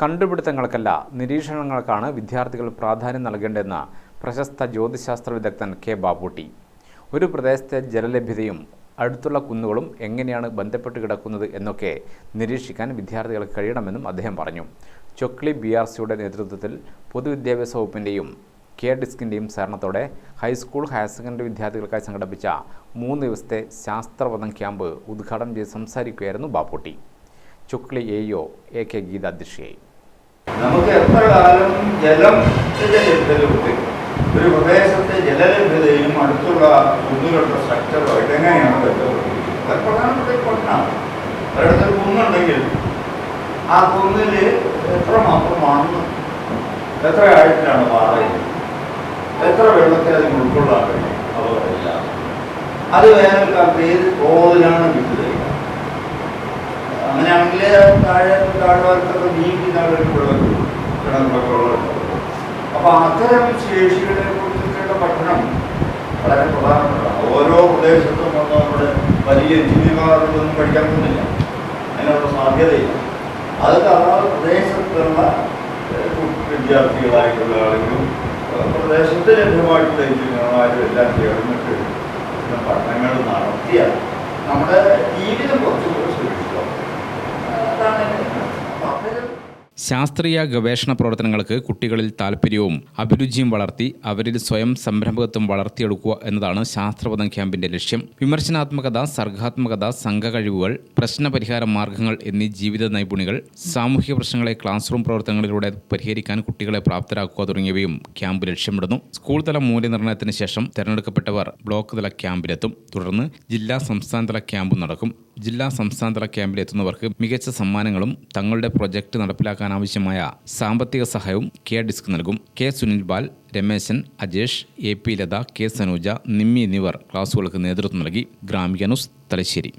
കണ്ടുപിടുത്തങ്ങൾക്കല്ല നിരീക്ഷണങ്ങൾക്കാണ് വിദ്യാർത്ഥികൾ പ്രാധാന്യം നൽകേണ്ടതെന്ന് പ്രശസ്ത ജ്യോതിശാസ്ത്ര വിദഗ്ധൻ കെ ബാബൂട്ടി ഒരു പ്രദേശത്തെ ജലലഭ്യതയും അടുത്തുള്ള കുന്നുകളും എങ്ങനെയാണ് ബന്ധപ്പെട്ട് കിടക്കുന്നത് എന്നൊക്കെ നിരീക്ഷിക്കാൻ വിദ്യാർത്ഥികൾക്ക് കഴിയണമെന്നും അദ്ദേഹം പറഞ്ഞു. ചൊക്ലി ബി ആർ സിയുടെ നേതൃത്വത്തിൽ പൊതുവിദ്യാഭ്യാസ വകുപ്പിന്റെയും കെ ഡിസ്കിന്റെയും സഹകരണത്തോടെ ഹൈസ്കൂൾ ഹയർ സെക്കൻഡറി വിദ്യാർത്ഥികൾക്കായി സംഘടിപ്പിച്ച മൂന്ന് ദിവസത്തെ ശാസ്ത്രപദം ക്യാമ്പ് ഉദ്ഘാടനം ചെയ്ത് സംസാരിക്കുകയായിരുന്നു Bapputty. Chokli A A K Geetha അധ്യക്ഷയായി നമുക്ക് എത്ര കാലം ജലത്തിന്റെ ലഭ്യതയുണ്ട് ഒരു പ്രദേശത്തെ ജലലഭ്യതയും അടുത്തുള്ള കുന്നുകളുടെ സ്ട്രക്ചറുമായിട്ട് എങ്ങനെയാണ് ബന്ധപ്പെട്ടിരിക്കുന്നത് പ്രധാനപ്പെട്ട കൊണ്ടാണ് ഒരിടത്ത് കുന്നുണ്ടെങ്കിൽ ആ കുന്നിൽ എത്രമാത്രം മണ്ണ് എത്ര ആഴത്തിലാണ് പാറയിൽ എത്ര വെള്ളത്തെ അതിന് ഉൾക്കൊള്ളാൻ കഴിയും? അതുപോലെയില്ല അത് വേനൽക്കാലത്ത് ഏത് തോതിലാണ് വിട്ടുതരിക അങ്ങനെയാണെങ്കിൽ താഴെ താഴ്വാരത്തൊക്കെ നീക്കി നടുക്കുള്ള കിണറിലൊക്കെ ഉള്ളത്. അപ്പോൾ അത്തരം ശേഷികളെ കുറിച്ചിട്ടുള്ള പഠനം വളരെ പ്രധാനപ്പെട്ടതാണ്. ഓരോ പ്രദേശത്തും വന്ന് നമ്മുടെ വലിയ എഞ്ചിനീയർമാരൊന്നും പഠിക്കാൻ പോകുന്നില്ല. അതിനുള്ള സാധ്യതയില്ല. അതൊക്കെ അതാത് പ്രദേശത്തുള്ള വിദ്യാർത്ഥികളായിട്ടുള്ള ആളുകളും പ്രദേശത്ത് ലഭ്യമായിട്ടുള്ള എഞ്ചിനീയർമാരും എല്ലാം ചേർന്നിട്ട് പഠനങ്ങൾ നടത്തിയാൽ നമ്മുടെ ജീവിതം കുറച്ചുകൂടെ സുരക്ഷിതം അതാണ് അപ്പോൾ അത്തരം ശാസ്ത്രീയ ഗവേഷണ പ്രവർത്തനങ്ങൾക്ക് കുട്ടികളിൽ താല്പര്യവും അഭിരുചിയും വളർത്തി അവരിൽ സ്വയം സംരംഭകത്വം വളർത്തിയെടുക്കുക എന്നതാണ് ശാസ്ത്രപദം ക്യാമ്പിന്റെ ലക്ഷ്യം. വിമർശനാത്മകത സർഗാത്മകത സംഘകഴിവുകൾ പ്രശ്നപരിഹാര മാർഗങ്ങൾ എന്നീ ജീവിത നൈപുണികൾ സാമൂഹിക പ്രശ്നങ്ങളെ ക്ലാസ് റൂം പ്രവർത്തനങ്ങളിലൂടെ പരിഹരിക്കാൻ കുട്ടികളെ പ്രാപ്തരാക്കുക തുടങ്ങിയവയും ക്യാമ്പ് ലക്ഷ്യമിടുന്നു. സ്കൂൾ തല മൂല്യനിർണയത്തിന് ശേഷം തെരഞ്ഞെടുക്കപ്പെട്ടവർ ബ്ലോക്ക് തല ക്യാമ്പിലെത്തും. തുടർന്ന് ജില്ലാ സംസ്ഥാനതല ക്യാമ്പും നടക്കും. ജില്ലാ സംസ്ഥാനതല ക്യാമ്പിലെത്തുന്നവർക്ക് മികച്ച സമ്മാനങ്ങളും തങ്ങളുടെ പ്രൊജക്ട് നടപ്പിലാക്കാൻ ആവശ്യമായ സാമ്പത്തിക സഹായവും കെ ഡിസ്ക് നൽകും. K Sunil Bal Rameshan Ajesh A P Latha K Sanuja Nimmi എന്നിവർ ക്ലാസുകൾക്ക് നേതൃത്വം നൽകി. ഗ്രാമിക തലശ്ശേരി.